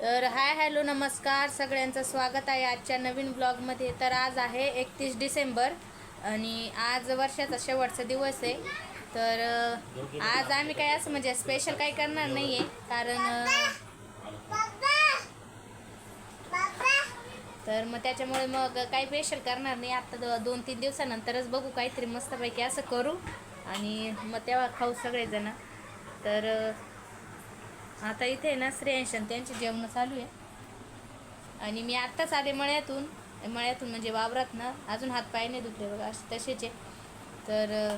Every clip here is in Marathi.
तर हाय हॅलो नमस्कार. सगळ्यांचं स्वागत आहे आजच्या नवीन ब्लॉगमध्ये. तर आज आहे एकतीस डिसेंबर आणि आज वर्षाचा शेवटचा दिवस आहे. तर आज आम्ही काय असं म्हणजे स्पेशल काही करणार नाही आहे कारण तर मग त्याच्यामुळे मग काही स्पेशल करणार नाही. आता दोन तीन दिवसानंतरच बघू काहीतरी मस्तपैकी असं करू. आणि मग तेव्हा खाऊ सगळेजण. तर आता इथे ना श्रेयांशन त्यांची जेवण चालू आहे. आणि मी आत्ताच आले मळ्यातून. मळ्यातून म्हणजे वावरात ना अजून हात पाय नाही दुखले बघा असे तसेच आहे. तर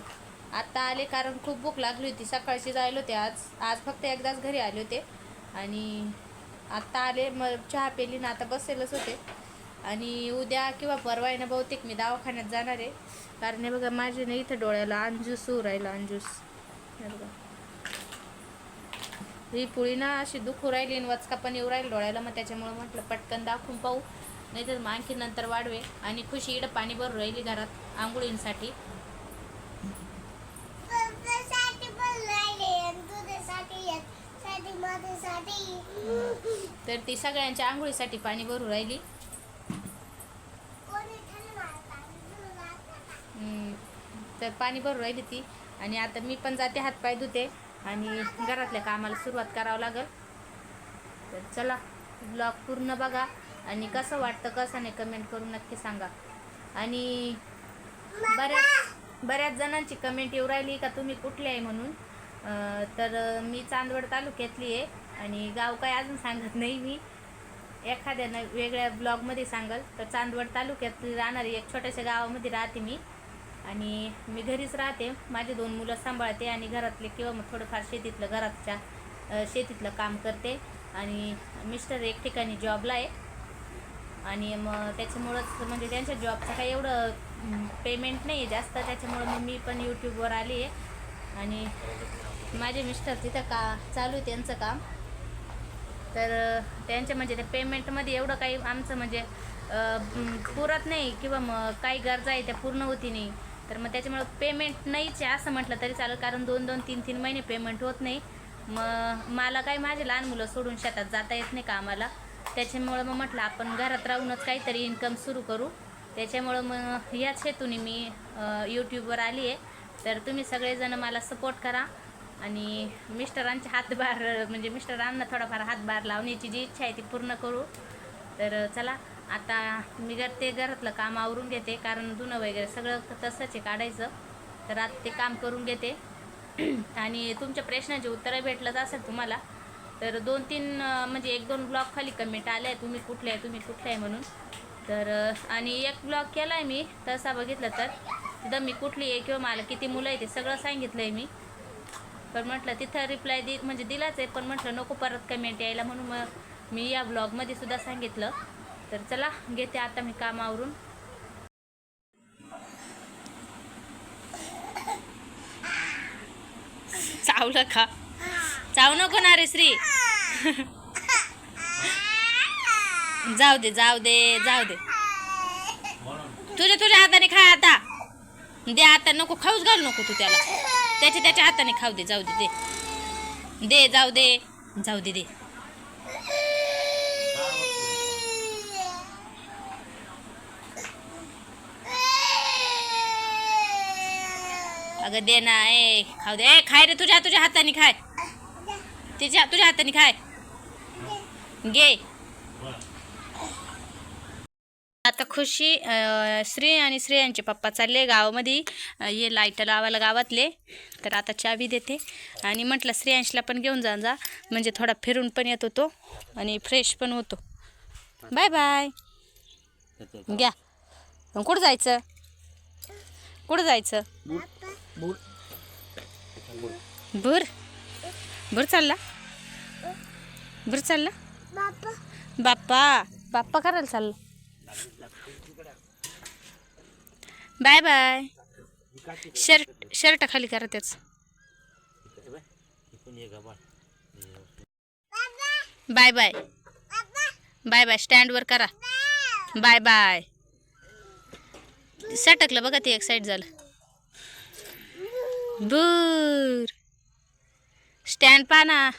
आत्ता आले कारण खूप भूक लागली होती. सकाळची जायला होते आज. आज फक्त एकदाच घरी आले होते. आणि आत्ता आले मग चहा पेली ना आता बसेलच होते. आणि उद्या किंवा परवा आहे ना बहुतेक मी दवाखान्यात जाणार आहे. कारण हे बघा माझे ना इथं डोळ्याला अंजूस उरायला राहिला अंजूस. हे बघा. ही पुळी ना अशी दुखू राहिली आणि वचका पण येऊ राहील डोळ्याला मग त्याच्यामुळे म्हटलं पटकन दाखवून पाहू. नाही तर मग आणखी नंतर वाढवे. आणि खुशी इकडं पाणी भरून राहिली घरात आंघोळींसाठी. तर ती सगळ्यांच्या आंघोळीसाठी पाणी भरून राहिली. तर पाणी भरून राहिली ती. आणि आता मी पण जाते हातपाय धुते. आणि घरातल्या कामाला सुरुवात करावं लागेल. तर चला ब्लॉग पूर्ण बघा आणि कसं वाटतं कसं नाही कमेंट करून नक्की सांगा. आणि बऱ्याच बऱ्याच जणांची कमेंट येऊ राहिली का तुम्ही कुठले आहे म्हणून? तर मी चांदवड तालुक्यातली आहे आणि गाव काय अजून सांगत नाही मी. एखाद्या न वेगळ्या ब्लॉगमध्ये सांगल तर चांदवड तालुक्यात राहणारी एक छोट्याशा गावामध्ये राहते मी. आणि मी घरीच राहते. माझे दोन मुलं सांभाळते आणि घरातले किंवा मग थोडंफार शेतीतलं घरातच्या शेतीतलं काम करते. आणि मिस्टर एक ठिकाणी जॉबला आहे. आणि मग त्याच्यामुळंच म्हणजे त्यांच्या जॉबचं काही एवढं पेमेंट नाही आहे जास्त. त्याच्यामुळं मग मी पण यूट्यूबवर आली आहे. आणि माझे मिस्टर तिथं का चालू आहे त्यांचं काम. तर त्यांच्या म्हणजे त्या पेमेंटमध्ये एवढं काही आमचं म्हणजे पुरत नाही किंवा मग काही गरजा आहे त्या पूर्ण होती नाही. तर मग त्याच्यामुळं पेमेंट नाहीच आहे असं म्हटलं तरी चालेल. कारण दोन दोन तीन तीन महिने पेमेंट होत नाही. मग मला काही माझे लहान मुलं सोडून शेतात जाता येत नाही कामाला. त्याच्यामुळं मग म्हटलं आपण घरात राहूनच काहीतरी इन्कम सुरू करू. त्याच्यामुळं मग याच हेतूने मी यूट्यूबवर आली आहे. तर तुम्ही सगळेजण मला सपोर्ट करा. आणि मिस्टरांचे हातभार म्हणजे मिस्टरांना थोडाफार हातभार लावण्याची जी इच्छा आहे ती पूर्ण करू. तर चला आता मी घर ते घरातलं काम आवरून घेते कारण धुणं वगैरे सगळं तसंच आहे काढायचं. तर आता ते काम करून घेते. आणि तुमच्या प्रश्नाचे उत्तरं भेटलंच असेल तुम्हाला तर दोन तीन म्हणजे एक दोन ब्लॉग खाली कमेंट आले आहे तुम्ही कुठले आहे तुम्ही कुठले आहे म्हणून. तर आणि एक ब्लॉग केला आहे मी तसा बघितलं तर तिथं मी कुठली आहे किंवा मला किती मुलं आहे ते सगळं सांगितलं आहे मी. पण म्हटलं तिथं रिप्लाय दि म्हणजे दिलाच आहे पण म्हटलं नको परत कमेंट यायला म्हणून मग मी या ब्लॉगमध्ये सुद्धा सांगितलं. तर चला घेते आता मी कामावरून. चावलं का? चाव नको ना रे श्री. जाऊ दे जाऊ दे जाऊ दे. तुझ्या तुझ्या हाताने खा आता. दे आता नको खाऊच घालू नको तू त्याला. त्याच्या त्याच्या हाताने खाऊ दे जाऊ दे दे. दे जाऊ दे जाऊ दे दे. अगं दे ना ए खाऊ दे. ए खाय रे तुझ्या तुझ्या हाताने खाय. तिच्या तुझ्या हाताने खाय. घे. आता खुशी श्री आणि श्रेयांचे पप्पा चालले गावामध्ये. ये लाइट लावायला गावातले. तर आता चावी देते. आणि म्हटलं श्रेयांशला पण घेऊन जा जा. म्हणजे थोडा फिरून पण येत होतो आणि फ्रेश पण होतो. Bye bye. घ्या. कुठं जायचं? कुठं जायचं? भूर भूर चालला. भूर चालला? बाप्पा. बाप्पा. करायला चालला. Bye bye. शर्ट शर्ट खाली करा त्याच. Bye bye. Bye bye. स्टँडवर करा. Bye bye. सटकलं बघा ते एक साईड झालं. बर स्टँड पाना.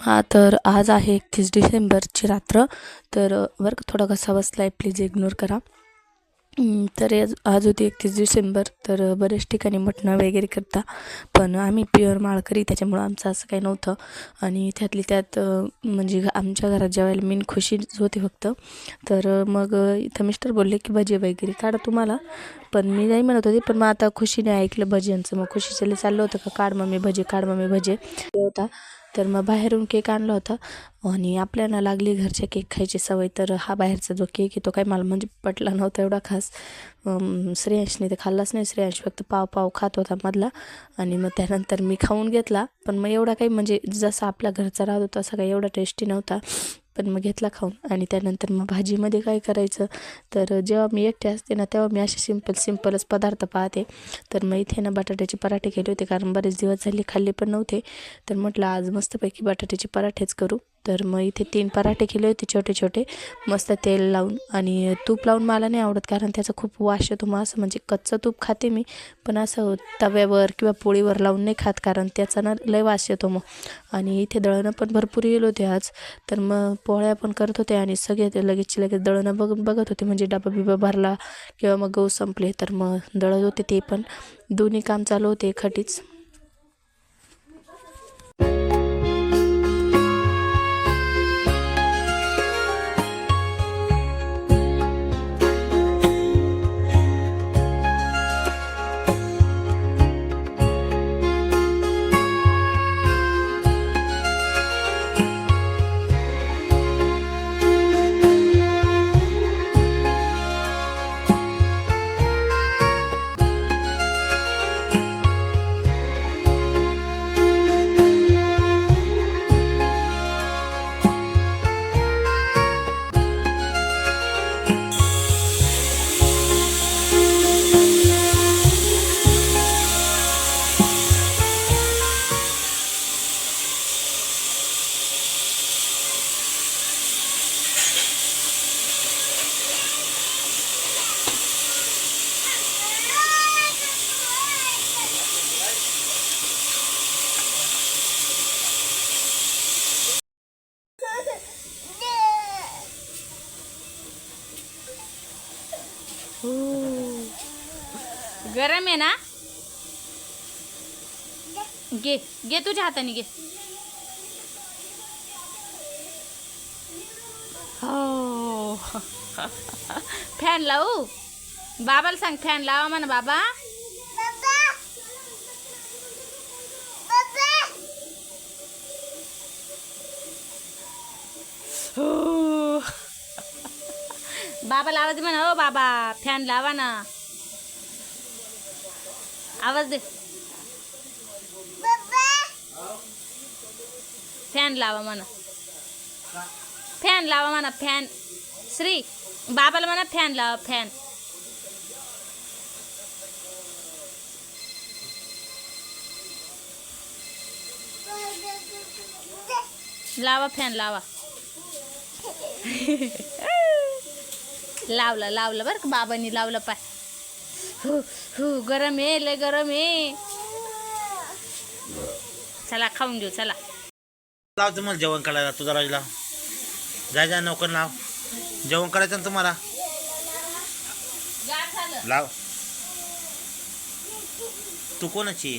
हां तर आज आहे एकतीस डिसेंबरची रात्र. तर वर्क थोडा कसा बसला आहे प्लीज इग्नोर करा तर आज आज होती एकतीस डिसेंबर तर बऱ्याच ठिकाणी मटणं वगैरे करता. पण आम्ही प्युअर माळकरी त्याच्यामुळं आमचं असं काही नव्हतं. आणि त्यातली त्यात म्हणजे घ- आमच्या घरात जेवायला मेन खुशीच होती फक्त. तर मग इथं मिस्टर बोलले की भजी वगैरे काढा तुम्हाला. पण मी नाही म्हणत होते पण मग आता खुशीने ऐकलं भज्यांचं मग खुशीचं चाललं होतं का काढ मम्मी भजे काढ मम्मी भजे. होता. तर मग बाहेरून केक आणला होता. आणि आपल्याला लागली घरच्या केक खायची सवय. तर हा बाहेरचा जो केक आहे तो काही मला म्हणजे पटला नव्हता एवढा खास. श्रेयांशने ते खाल्लाच नाही. श्रेयांश फक्त पाव पाव खात होता मधला आणि मग त्यानंतर मी खाऊन घेतला. पण मग एवढा काही म्हणजे जसा आपल्या घरचा राहत होता तसा काही एवढा टेस्टी नव्हता. पण मग घेतला खाऊन आणि त्यानंतर मग भाजीमध्ये काय करायचं? तर जेव्हा मी एकटे असते ना तेव्हा मी असे सिंपल सिंपलच पदार्थ पाहते. तर मग इथे ना बटाट्याचे पराठे केले होते कारण बरेच दिवस झाले खाल्ले पण नव्हते. तर म्हटलं आज मस्तपैकी बटाट्याचे पराठेच करू. तर मग इथे तीन पराठे केले होते छोटे छोटे. मस्त तेल लावून आणि तूप लावून मला नाही आवडत कारण त्याचा खूप वास येतो मग असं म्हणजे कच्चं तूप खाते मी पण असं तव्यावर किंवा पोळीवर लावून नाही खात कारण त्याचा ना लय वास येतो मग. आणि इथे दळणं पण भरपूर येलो होते आज. तर मग पोळ्या पण करत होते आणि सगळे ते लगेच लगेच दळणं बघ बघत होते. म्हणजे डबा बिबा भरला किंवा मग गहू संपले तर मग दळत होते ते पण. दोन्ही काम चालू होते खटीच. आहे ना? घे घे तुझ्या हाताने घे हो. फॅन लावू? बाबाला सांग फॅन लावा म्हणा बाबा. हो. बाबाला आवाज दे म्हणा हो बाबा. फॅन लावा ना. आवाज दे. फॅन लावा म्हणा. फॅन लावा म्हणा फॅन. श्री बाबाला म्हणा फॅन लावा फॅन. लावा फॅन लावा. लावला लावलं बरं का बाबांनी लावलं पाय. गरम आहे लय गरम आहे. चला खाऊन घेऊ चला. लाव तुम्हाला जेवण करायला तुझा राजला. जाय जा नोकर लाव. जेवण करायचं ना तुम्हाला? लाव. तू कोणाची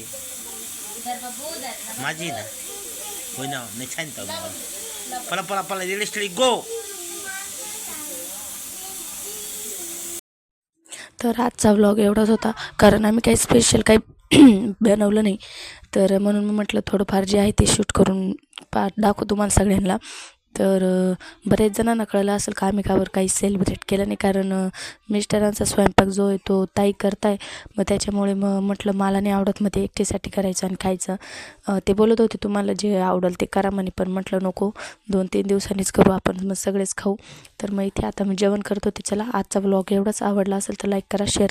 माझी ना? होय ना नाही छान पला पला पला रिअल इस्टेट गो तर आजचा व्लॉग एवढाच होता. कारण आम्ही काही स्पेशल काही बनवलं नाही. तर म्हणून मी म्हटलं थोडंफार जे आहे ते शूट करून पा दाखवू तुम्हाला सगळ्यांना. तर बरेच जणांना कळलं असेल का आम्ही कावर काही सेलिब्रेट केलं नाही. कारण मिस्टरांचा स्वयंपाक जो आहे तो ताई करताय. मग त्याच्यामुळे मग म्हटलं मला नाही आवडत मग ते एकटीसाठी करायचं आणि खायचं. ते बोलत होते तुम्हाला जे आवडेल ते करा म्हणे पण म्हटलं नको. दोन तीन दिवसांनीच करू आपण मग सगळेच खाऊ. तर मग इथे आता मी जेवण करत होते चला आजचा ब्लॉग एवढाच आवडला असेल तर लाईक करा शेअर